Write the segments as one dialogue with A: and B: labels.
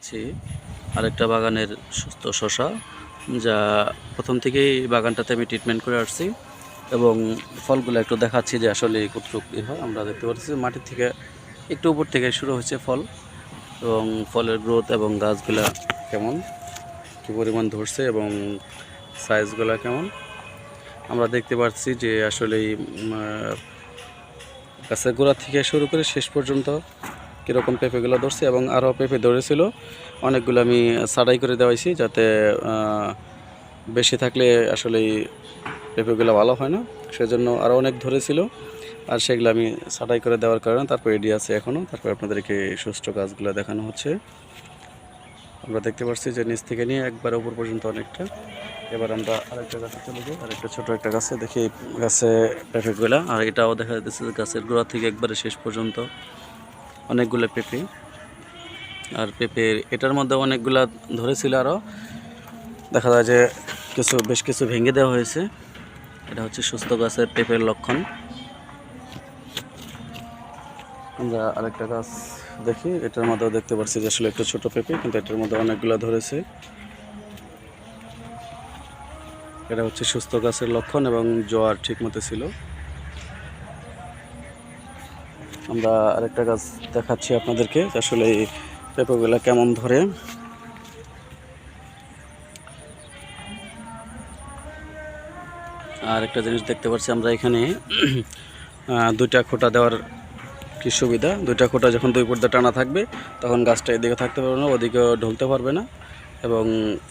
A: দেখাচ্ছি আরেকটা বাগানের সুস্থ শশা, যা প্রথম থেকেই বাগানটাতে আমি ট্রিটমেন্ট করে আসছি এবং ফলগুলো একটু দেখাচ্ছি যে আসলে কতটুকু ই হয়। আমরা দেখতে পাচ্ছি মাটির থেকে একটু উপর থেকে শুরু হয়েছে ফল এবং ফলের গ্রোথ এবং গাছগুলা কেমন, কী পরিমাণ ধরছে এবং সাইজগুলো কেমন। আমরা দেখতে পাচ্ছি যে আসলে গাছের গোড়া থেকে শুরু করে শেষ পর্যন্ত কীরকম পেঁপেগুলো ধরছে এবং আরও পেঁপে ধরেছিল, অনেকগুলো আমি সাড়াই করে দেওয়াইছি যাতে বেশি থাকলে আসলে পেঁপেগুলো ভালো হয় না। সেজন্য আরও অনেক ধরেছিল, আর সেগুলো আমি সাড়াই করে দেওয়ার কারণে তারপর এডি আছে এখনও তারপর আপনাদেরকে সুষ্ঠ গাছগুলো দেখানো হচ্ছে। আমরা দেখতে পাচ্ছি যে নিচ থেকে নিয়ে একবার উপর পর্যন্ত অনেকটা। এবার আমরা আরেকটা গাছে চলে যাই, আরেকটা ছোট একটা গাছে দেখি গাছে পেঁপেগুলা। আর এটাও দেখা যাচ্ছে গাছের গোড়া থেকে একবারে শেষ পর্যন্ত। অনেকগুলো পেঁপে। আর পেঁপে এটার মধ্যে অনেকগুলা ধরেছিল আরও দেখা যায় যে কিছু, বেশ কিছু ভেঙে দেওয়া হয়েছে। এটা হচ্ছে সুস্থ গাছের পেঁপের লক্ষণ। আমরা আরেকটা গাছ দেখি, এটার মধ্যেও দেখতে পাচ্ছি যে আসলে একটা ছোট পেঁপে, কিন্তু এটার মধ্যে অনেকগুলো ধরেছে। এটা হচ্ছে সুস্থ গাছের লক্ষণ এবং জোয়ার ঠিক মতো ছিল। আমরা আরেকটা গাছ দেখাচ্ছি আপনাদেরকে আসলে এই পেঁপেগুলো কেমন ধরে। আর একটা জিনিস দেখতে পাচ্ছি আমরা এখানে দুইটা খোটা দেওয়ার কি সুবিধা? দুইটা খোটা যখন দুই পর্দা টানা থাকবে, তখন গাছটা এদিকে থাকতে পারবে না ওদিকে ঢলতে পারবে না, এবং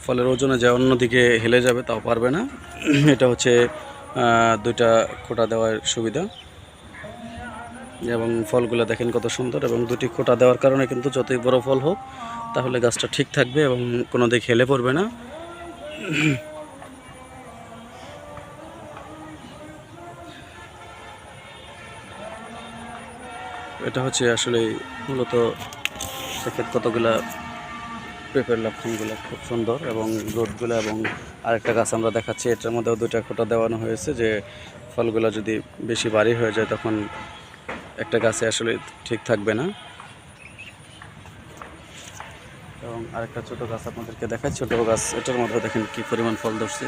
A: ফলের ওজনে যে অন্যদিকে হেলে যাবে তাও পারবে না। এটা হচ্ছে দুইটা খোটা দেওয়ার সুবিধা। এবং ফলগুলো দেখেন কত সুন্দর এবং দুটি খোটা দেওয়ার কারণে কিন্তু যতই বড় ফল হোক, তাহলে গাছটা ঠিক থাকবে এবং কোনো দিক হেলে পড়বে না। এটা হচ্ছে আসলে মূলত সেক্ষেত্রে কতগুলা পেঁপের লক্ষণগুলো খুব সুন্দর এবং রোদগুলো এবং আরেকটা গাছ আমরা দেখাচ্ছি, এটার মধ্যেও দুইটা খোটা দেওয়ানো হয়েছে যে ফলগুলো যদি বেশি বাড়ি হয়ে যায় তখন একটা গাছে আসলে ঠিক থাকবে না। এবং আরেকটা ছোট গাছ আপনাদেরকে দেখায় ছোট গাছ, এটার মধ্যে দেখেন কি পরিমাণ ফল ধরছে।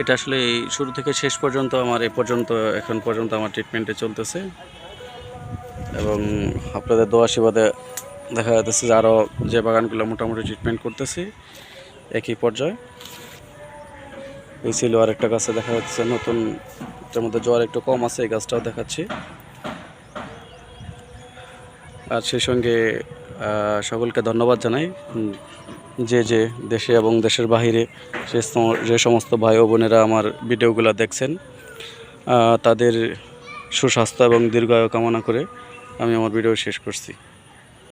A: এটা আসলে শুরু থেকে শেষ পর্যন্ত আমার, এ পর্যন্ত, এখন পর্যন্ত আমার ট্রিটমেন্টে চলতেছে। এবং আপনাদের দোয়া সেবাদে দেখা যাচ্ছে যে আরও যে বাগানগুলো মোটামুটি ট্রিটমেন্ট করতেছি, একই পর্যায়ে। এই ছিল আরেকটা গাছে দেখা যাচ্ছে, নতুন, এটার মধ্যে জ্বর একটু কম আছে, এই গাছটাও দেখাচ্ছি। আর সেই সঙ্গে সকলকে ধন্যবাদ জানাই। যে যে দেশে এবং দেশের বাহিরে সে যে সমস্ত ভাই ও বোনেরা আমার ভিডিওগুলো দেখছেন তাদের সুস্বাস্থ্য এবং দীর্ঘায়ু কামনা করে আমি আমার ভিডিও শেষ করছি।